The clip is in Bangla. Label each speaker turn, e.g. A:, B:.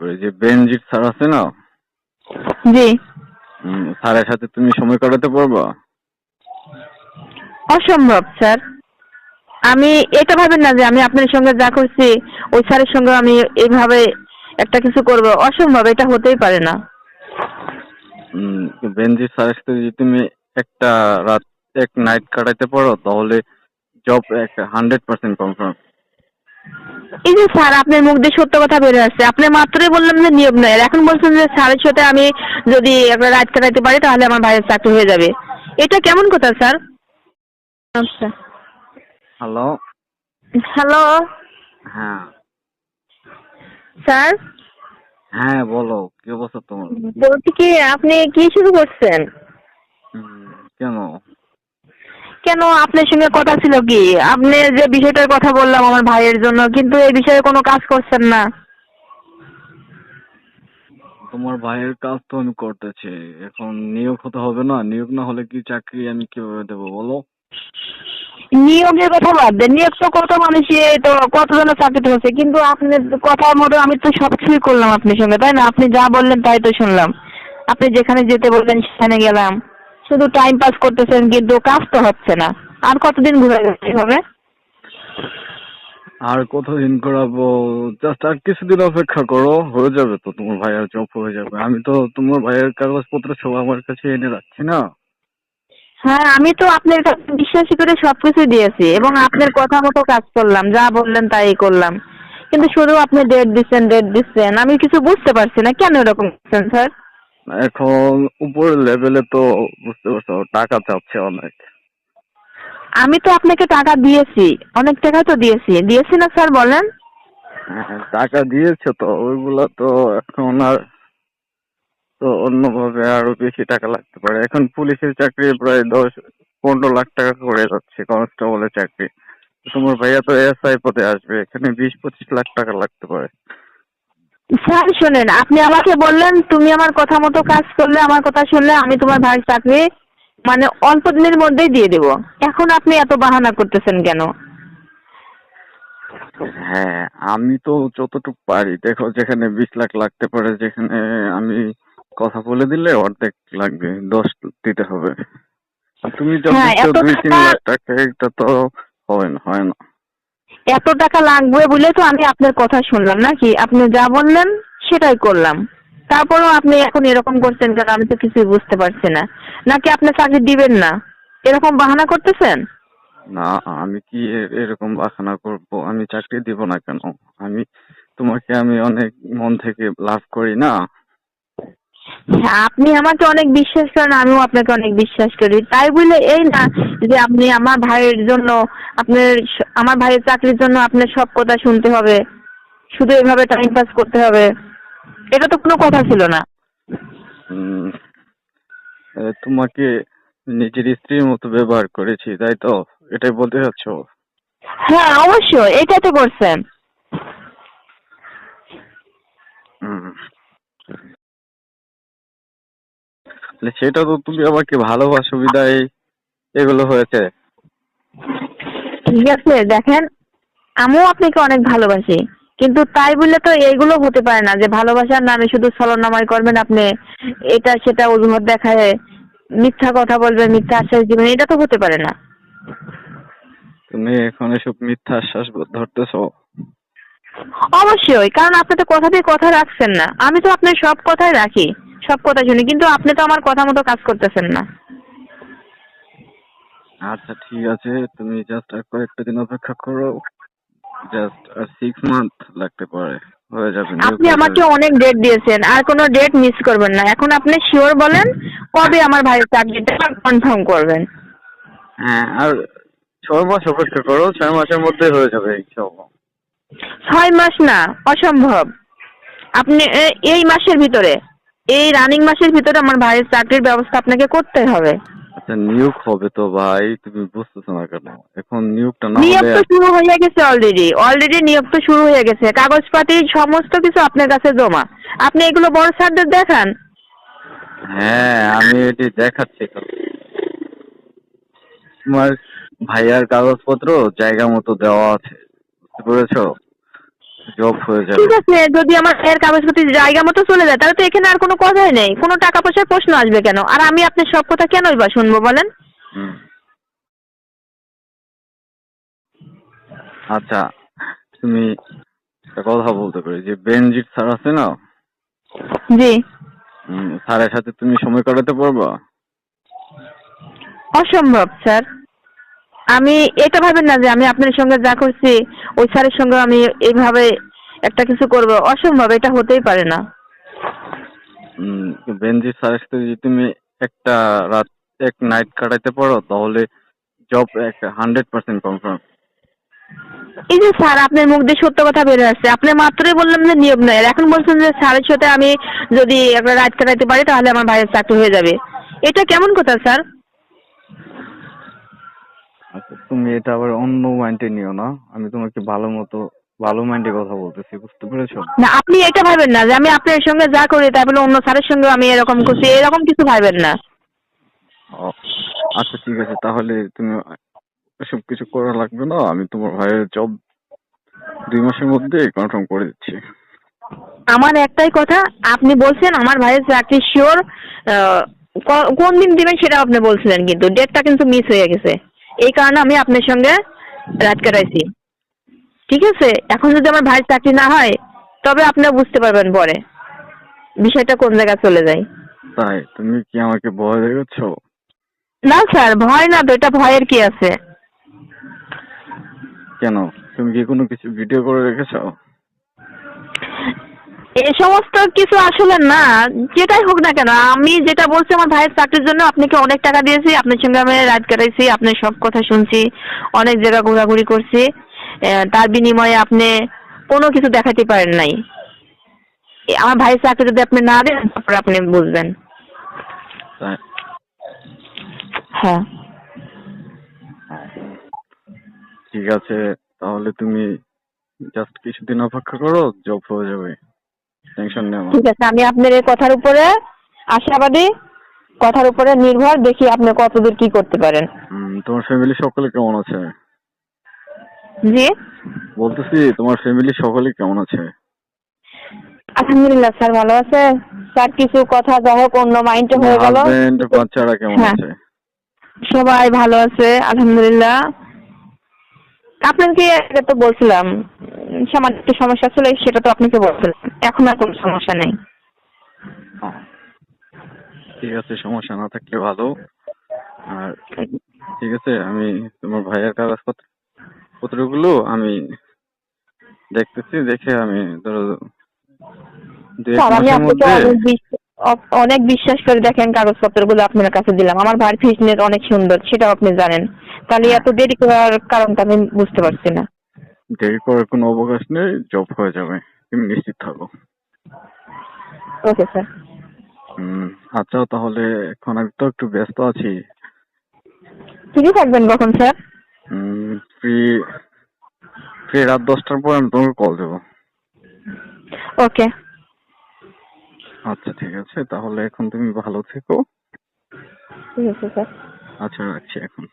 A: ওই যে বেনজিৎ স্যার আছে না?
B: জি।
A: স্যারের সাথে তুমি সময় কাটাতে পারবা?
B: অসম্ভব স্যার। আমি এটা ভাবেন না যে আমি আপনার সঙ্গে যা করছি ওই স্যারের সঙ্গে আমি এইভাবে একটা কিছু করব। অসম্ভব এটা হতেই পারে না।
A: বেনজিৎ স্যারের সাথে যদি তুমি একটা রাত এক নাইট কাটাতে পারো তাহলে জব একটা হান্ড্রেড পার্সেন্ট কনফার্ম
B: এই যে স্যার আপনার মুখ দিয়ে সত্য কথা বের আসছে। আপনি মাত্রই বললাম যে নিয়োগ নয়। এখন বলছেন যে স্যারের সাথে আমি যদি একটা রাত কাটাতে পারি তাহলে আমার ভাইয়ের চাকরি হয়ে যাবে। এটা কেমন কথা স্যার? আচ্ছা।
A: হ্যালো।
B: হ্যালো।
A: হ্যাঁ।
B: স্যার?
A: হ্যাঁ বলো কি অবস্থা তোমার?
B: বলছি কি আপনি কি শুরু করছেন?
A: কেন?
B: কেন আপনার সঙ্গে কথা ছিল কি? আপনি যে বিষয়টার কথা বললাম আমার ভাইয়ের জন্য কিন্তু এই বিষয়ে কোনো কাজ করছেন না।
A: তোমার ভাইয়ের কাজ তো আমি করতেছি। এখন নিয়োগ হতে হবে না। নিয়োগ না হলে কি চাকরি আমি কীভাবে দেবো বলো?
B: নিয়োগের কথা বাদ দেন। নিয়োগ তো কত মানুষই তো কতজনের চাকরি হচ্ছে কিন্তু আপনার কথার মতো আমি তো সব কিছুই করলাম আপনার সঙ্গে তাই না? আপনি যা বললেন তাই তো শুনলাম। আপনি যেখানে যেতে বললেন সেখানে গেলাম। শুধু টাইম পাস করতেছেন কিন্তু কাজ তো হচ্ছে না। আর কতদিন ঘুরে যেতে হবে
A: আর কতদিন করাবো জাস্ট আর কিছুদিন অপেক্ষা করো হয়ে যাবে তো তোমার ভাইয়ের জব হয়ে যাবে। আমি তো তোমার ভাইয়ের কাগজপত্র সব আমার কাছে এনে রাখছি না।
B: হ্যাঁ আমি তো আপনার কাছে বিশ্বাস করে সবকিছু দিয়েছি এবং আপনার কথা মতো কাজ করলাম যা বললেন তাই করলাম। কিন্তু শুধু আপনি ডেট দিচ্ছেন ডেট দিচ্ছেন আমি কিছু বুঝতে পারছি না কেন এরকম করছেন স্যার
A: এখন উপরের লেভেলে তো বুঝতে পারছ টাকা চাচ্ছে অনেক।
B: আমি তো আপনাকে টাকা দিয়েছি অনেক টাকা তো দিয়েছি। দিয়েছি না স্যার বলেন?
A: হ্যাঁ, টাকা দিয়েছে তো ওইগুলো তো এখন আর তো অন্যভাবে আরও বেশি টাকা লাগতে পারে। এখন পুলিশের চাকরি প্রায় দশ পনেরো লাখ টাকা করে যাচ্ছে কনস্টেবলের চাকরি। তোমার ভাইয়া তো এসআই পদে আসবে এখানে বিশ পঁচিশ লাখ টাকা লাগতে পারে।
B: স্যার শোনেন আপনি আমাকে বললেন তুমি আমার কথা মতো কাজ করলে আমার কথা শুনলে আমি তোমার ভাই চাকরি মানে অল্প দিনের মধ্যেই দিয়ে দেবো। এখন আপনি এত বাহানা করতেছেন কেন?
A: হ্যাঁ আমি তো যতটুকু পারি দেখো যেখানে বিশ লাখ লাগতে পারে যেখানে আমি কথা বলে দিলে অর্ধেক লাগবে দশ দিতে হবে। আর তুমি
B: এত
A: দুই তিন লাখ টাকা এটা তো হয় না হয় না।
B: এত টাকা লাগবে বলে তো আমি আপনার কথা শুনলাম নাকি আপনি যা বললেন সেটাই করলাম। তারপরেও আপনি এখন এরকম করছেন কেন? আমি তো কিছুই বুঝতে পারছি না। নাকি আপনি চাকরি দিবেন না? এরকম বাহানা করতেছেন?
A: না, আমি কি এরকম বাসনা করব? আমি চাকরি দিব না কেন? আমি, তোমাকে আমি অনেক মন থেকে লাভ করি না।
B: হ্যাঁ, আপনি আমাকে অনেক বিশ্বাস করেন আমিও আপনাকে অনেক বিশ্বাস করি। তাই বলে এই না যে আপনি আমার ভাইয়ের জন্য আপনার আমার ভাইয়ের চাকরির জন্য আপনার সব কথা শুনতে হবে। শুধু এভাবে টাইম পাস করতে হবে। এটা তো কোনো কথা ছিল না।
A: তোমাকে নিজের স্ত্রীর মতো ব্যবহার করেছি তাই তো? এটাই বলতে চাচ্ছ?
B: হ্যাঁ অবশ্যই এটা তো করছেন।
A: তাহলে সেটা তো তুমি আমাকে ভালোবাসো বিদায়। এগুলো হয়েছে।
B: ঠিক আছে দেখেন আমিও আপনাকে অনেক ভালোবাসি কিন্তু তাই বলে তো এইগুলো হতে পারে না যে ভালোবাসার নামে শুধু ছলনাময় করবেন আপনি এটা সেটা অজুহাত দেখায় মিথ্যা কথা বলবেন মিথ্যা আশ্বাস দিবেন এটা তো হতে পারে না।
A: তুমি এখন এসব মিথ্যা আশ্বাস ধরতেছো?
B: অবশ্যই কারণ আপনি তো কথা দিয়ে কথা রাখছেন না আমি তো আপনার সব কথাই রাখি। সব কথা শুনি কিন্তু আপনি তো আমার কথা মতো কাজ করতেছেন না।
A: আচ্ছা ঠিক আছে তুমি জাস্ট আর কয়েকটা দিন অপেক্ষা করো। জাস্ট আর সিক্স মান্থ লাগতে পারে হয়ে যাবে
B: আপনি আমাকে অনেক ডেট দিয়েছেন আর কোনো ডেট মিস করবেন না। এখন আপনি শিওর বলেন কবে আমার ভাইয়ের চাকরিটা কনফার্ম করবেন।
A: হ্যাঁ আর ছয় মাস অপেক্ষা করো ছয় মাসের মধ্যে হয়ে যাবে ইনশাআল্লাহ।
B: ছয় মাস না অসম্ভব। আপনি এই মাসের ভিতরে। এই রানিং মাসের ভিতরে আমার ভাইয়ের চাকরির ব্যবস্থা আপনাকে করতে হবে।
A: আচ্ছা নিয়োগ হবে তো ভাই তুমি বুঝতেছো না কেন? এখন নিয়োগটা না
B: নিয়োগ তো শুরু হয়ে গেছে অলরেডি অলরেডি নিয়োগ তো শুরু হয়ে গেছে। কাগজপাতি সমস্ত কিছু আপনার কাছে জমা। আপনি এগুলো বড় স্যারদের দেখান।
A: হ্যাঁ আমি এটি দেখাচ্ছি তো। তোমার ভাইয়ার কাগজপত্র জায়গা মতো দেওয়া আছে বুঝতে পেরেছ? জব হয়ে যাবে।
B: ঠিক আছে যদি আমার এর কাগজপত্র জায়গা মতো চলে যায় তাহলে তো এখানে আর কোনো কথাই নেই। কোনো টাকা পয়সার প্রশ্ন আসবে কেন? আর আমি আপনার সব কথা কেনই বা শুনব বলেন।
A: আচ্ছা তুমি একটা কথা বলতে পারি যে বেনজিৎ স্যার আছে না?
B: জি।
A: স্যারের সাথে তুমি সময় কাটাতে পারবা?
B: অসম্ভব স্যার। আমি এটা ভাবেন না যে আমি আপনার সঙ্গে যা করছি ওই স্যারের সঙ্গে আমি এইভাবে একটা কিছু করব। অসম্ভব এটা হতেই পারে না।
A: বেনজিৎ স্যারের সাথে যদি তুমি একটা রাত এক নাইট কাটাইতে পারো তাহলে জব একটা হান্ড্রেড পার্সেন্ট কনফার্ম
B: এই যে স্যার আপনার মুখ দিয়ে সত্য কথা বের আসছে আপনি মাত্রই বললাম যে নিয়োগ নয়। আর এখন বলছেন যে স্যারের সাথে আমি যদি একটা রাত কাটাইতে পারি তাহলে আমার ভাইয়ের চাকরি হয়ে যাবে। এটা কেমন কথা স্যার?
A: তুমি এটা আবার অন্য মাইন্ডে নিও না। আমি তোমাকে ভালো মতো ভালো মাইন্ডে কথা বলতেছি বুঝতে পেরেছ?
B: না আপনি এটা ভাবেন না যে আমি আপনার সঙ্গে যা করি তাই বলে অন্য স্যারের সঙ্গে আমি এরকম করছি এরকম কিছু ভাবেন না।
A: আচ্ছা ঠিক আছে তাহলে তুমি এসব কিছু করা লাগবে না আমি তোমার ভাইয়ের জব দুই মাসের মধ্যে কনফার্ম করে দিচ্ছি।
B: আমার একটাই কথা আপনি বলছেন আমার ভাইয়ের চাকরি শিওর কোন দিন দিবেন সেটা আপনি বলছিলেন কিন্তু ডেটটা কিন্তু মিস হয়ে গেছে। এই কারণে আমি আপনার সঙ্গে রাত কাটাইছি। ঠিক আছে? এখন যদি আমার ভাইয়ের চাকরি না হয় তবে আপনি বুঝতে পারবেন পরে বিষয়টা কোন জায়গায় চলে যায়।
A: তাই? তুমি কি আমাকে ভয় দেখাচ্ছ?
B: না স্যার ভয় না তো এটা ভয়ের কি আছে?
A: কেন? তুমি কি কোনো কিছু ভিডিও করে রেখেছো?
B: এ সমস্ত কিছু আসলে না যেটাই হোক না কেন আমি যেটা বলছি আমার ভাইয়ের চাকরির জন্য আপনাকে অনেক টাকা দিয়েছি আপনার সঙ্গে আমি রাত কাটাইছি আপনার সব কথা শুনছি অনেক জায়গা ঘোরাঘুরি করছি তার বিনিময়ে আপনি কোনো কিছু দেখাতে পারেন নাই। আমার ভাইয়ের চাকরি যদি আপনি না দেন তারপর আপনি বুঝবেন। হ্যাঁ।
A: ঠিক আছে তাহলে তুমি জাস্ট কিছুদিন অপেক্ষা করো জব হয়ে যাবে। টেনশন।
B: ঠিক আছে আমি আপনার এই কথার উপরে আশাবাদী কথার উপরে নির্ভর দেখি আপনি কতদূর কি করতে পারেন।
A: হুম, তোমার ফ্যামিলি সকলে কেমন আছে?
B: জি?
A: বলতেছি তোমার ফ্যামিলি সকলে কেমন আছে?
B: আলহামদুলিল্লাহ স্যার ভালো আছে। স্যার কিছু কথা যা হোক অন্য মাইন্ডে হয়ে গেল।
A: হাজবেন্ড বাচ্চারা কেমন
B: হ্যাঁ।
A: আছে?
B: সবাই ভালো আছে আলহামদুলিল্লাহ। আপনাকে আগে তো বলছিলাম সামান্য একটু সমস্যা ছিল সেটা তো আপনাকে বলছিলাম। এখন আর কোনো সমস্যা নেই।
A: ঠিক আছে সমস্যা না থাকলে ভালো। আর ঠিক আছে আমি তোমার ভাইয়ের কাগজপত্র পত্রগুলো আমি দেখতেছি দেখে আমি ধরো
B: আমি আপনাকে অনেক অনেক বিশ্বাস করে দেখেন কাগজপত্রগুলো আপনার কাছে দিলাম। আমার বাড়ির ফিটনেস অনেক সুন্দর সেটাও আপনি জানেন। তাহলে এত দেরি করার কারণটা আমি বুঝতে পারছি না।
A: দেরি করার কোনো অবকাশ নেই জব হয়ে যাবে। তুমি নিশ্চিত থাকো
B: ওকে স্যার
A: হুম আচ্ছা তাহলে এখন আমি তো একটু ব্যস্ত আছি।
B: ফ্রি থাকবেন কখন স্যার
A: ফ্রি ফ্রি রাত দশটার পর আমি তোমাকে কল দেবো।
B: ওকে
A: আচ্ছা ঠিক আছে। তাহলে এখন তুমি ভালো থেকো।
B: ঠিক আছে স্যার।
A: আচ্ছা রাখছি এখন।